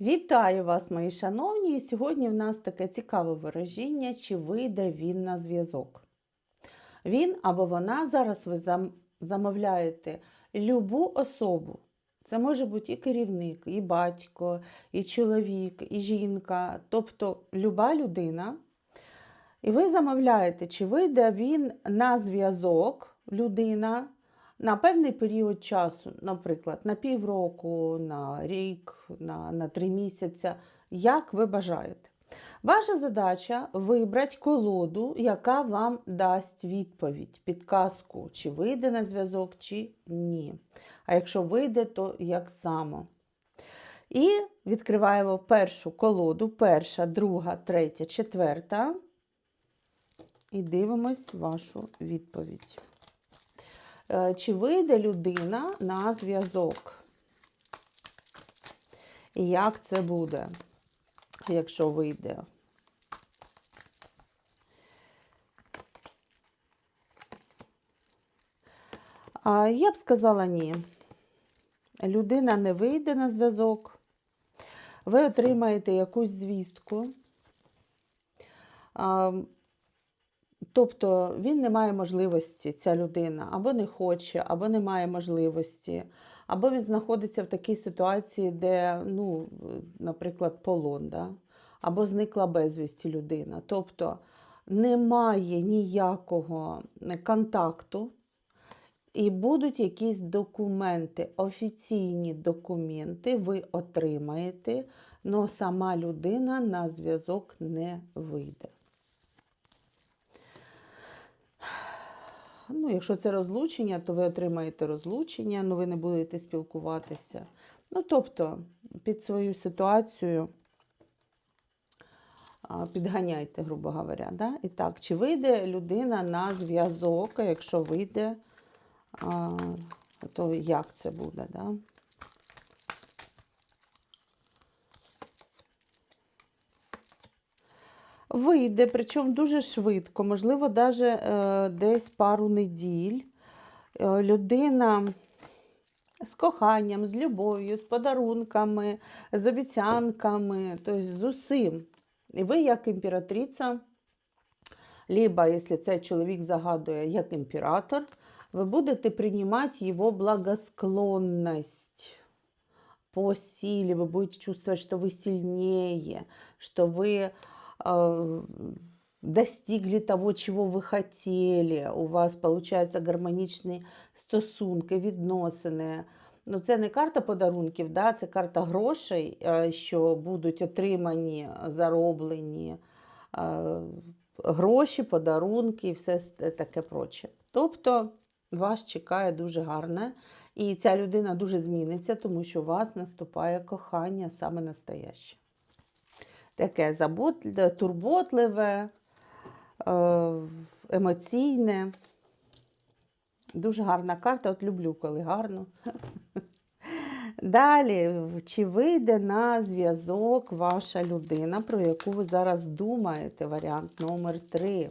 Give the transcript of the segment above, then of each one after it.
Вітаю вас, мої шановні! Сьогодні в нас таке цікаве вираження, чи вийде він на зв'язок. Він або вона зараз ви замовляєте любу особу. Це може бути і керівник, і батько, і чоловік, і жінка, тобто люба людина. І ви замовляєте, чи вийде він на зв'язок, людина, на певний період часу, наприклад, на півроку, на рік, на, на три місяці, як ви бажаєте. Ваша задача вибрати колоду, яка вам дасть відповідь, підказку, чи вийде на зв'язок, чи ні. А якщо вийде, то як само. І відкриваємо першу колоду, перша, друга, третя, четверта. І дивимось вашу відповідь. Е, Чи вийде людина на зв'язок? І як це буде, якщо вийде? Я б сказала ні. Людина не вийде на зв'язок. Ви отримаєте якусь звістку. Тобто він не має можливості, ця людина, або не хоче, або не має можливості, або він знаходиться в такій ситуації, де, ну, наприклад, полон, да? або зникла безвісті людина. Тобто немає ніякого контакту, і будуть якісь документи, офіційні документи ви отримаєте, але сама людина на зв'язок не вийде. Ну, якщо це розлучення, то ви отримаєте розлучення, ну ви не будете спілкуватися. Ну, тобто, під свою ситуацію підганяйте, грубо говоря. Да? І так, чи вийде людина на зв'язок, якщо вийде, то як це буде? Да? Вийде, причому дуже швидко, можливо, навіть е, десь пару неділь. Е, людина з коханням, з любов'ю, з подарунками, з обіцянками, тобто з усім. І ви, як імператриця, либо, якщо цей чоловік загадує як імператор, ви будете приймати його благосклонність по силе, вы будете чувствовать, что вы сильнее, что вы э, достигли того, чего ви хотіли. У вас получаються гармонічні стосунки, відносини. Ну, це не карта подарунків, да? це карта грошей, що будуть отримані, зароблені гроші, подарунки і все таке проче. Тобто вас чекає дуже гарне, і ця людина дуже зміниться, тому що у вас наступає кохання саме настояще. Таке забот- турботливе, е, емоційне. Дуже гарна карта. От люблю, коли гарно. Далі, чи вийде на зв'язок ваша людина, про яку ви зараз думаєте? Варіант номер 3.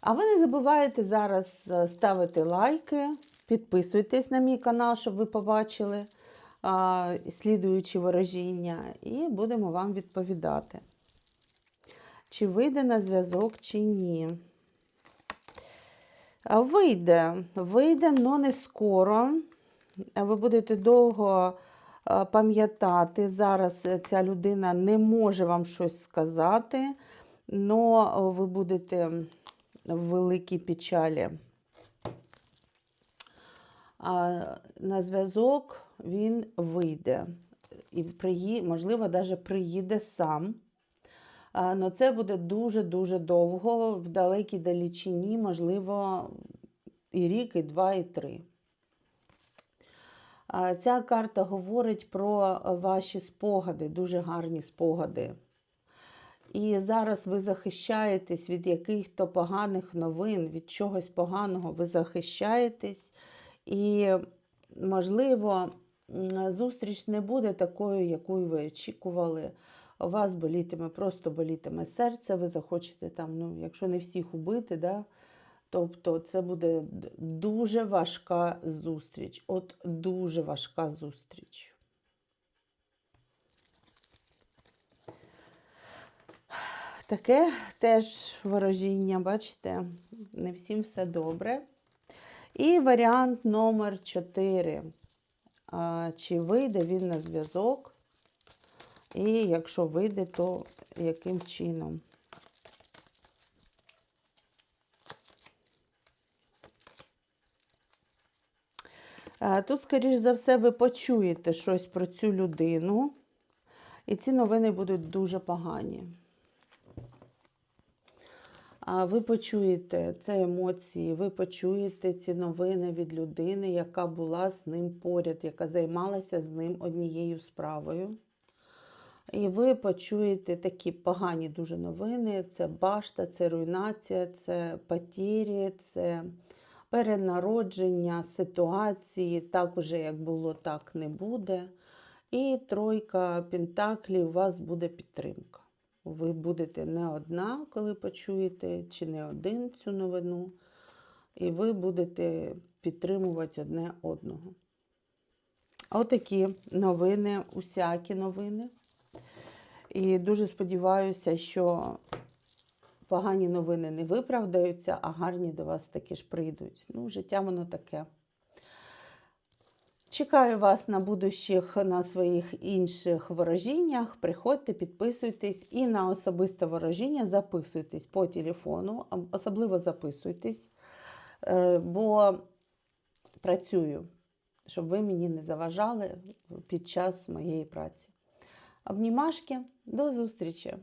А ви не забувайте зараз е, ставити лайки, підписуйтесь на мій канал, щоб ви побачили слідуючі вираження, і будемо вам відповідати. Чи вийде на зв'язок, чи ні. Вийде, вийде, але не скоро. Ви будете довго пам'ятати. Зараз е, ця людина не може вам щось сказати, але ви будете в великій печалі. На зв'язок він вийде. І приї... можливо, навіть приїде сам. Але це буде дуже-дуже довго, в далекій далечині, можливо, і рік, і два, і три. Ця карта говорить про ваші спогади, дуже гарні спогади. І зараз ви захищаєтесь від яких-то поганих новин, від чогось поганого ви захищаєтесь. І, можливо, зустріч не буде такою, якою ви очікували. У вас болітиме, просто болітиме серце, ви захочете там, ну, якщо не всіх убити, да, тобто це буде дуже важка зустріч. От дуже важка зустріч. Таке теж ворожіння, бачите, не всім все добре. І варіант номер 4. Чи вийде він на зв'язок? І якщо вийде, то яким чином? Е, Тут, скоріш за все, ви почуєте щось про цю людину, і ці новини будуть дуже погані. Ви почуєте це емоції, ви почуєте ці новини від людини, яка була з ним поряд, яка займалася з ним однією справою. І ви почуєте такі погані дуже новини: це башта, це руйнація, це потірі, це перенародження ситуації. Так уже як було, так не буде. І тройка пентаклів у вас буде підтримка. Ви будете не одна, коли почуєте, чи не один цю новину, і ви будете підтримувати одне одного. Отакі новини, усякі новини. І дуже сподіваюся, що погані новини не виправдаються, а гарні до вас таки ж прийдуть. Ну, життя воно таке. Чекаю вас на будущих, на своїх інших ворожіннях. Приходьте, підписуйтесь і на особисте ворожіння записуйтесь по телефону, особливо записуйтесь, е, бо працюю, щоб ви мені не заважали під час моєї праці. Обнімашки, до зустрічі!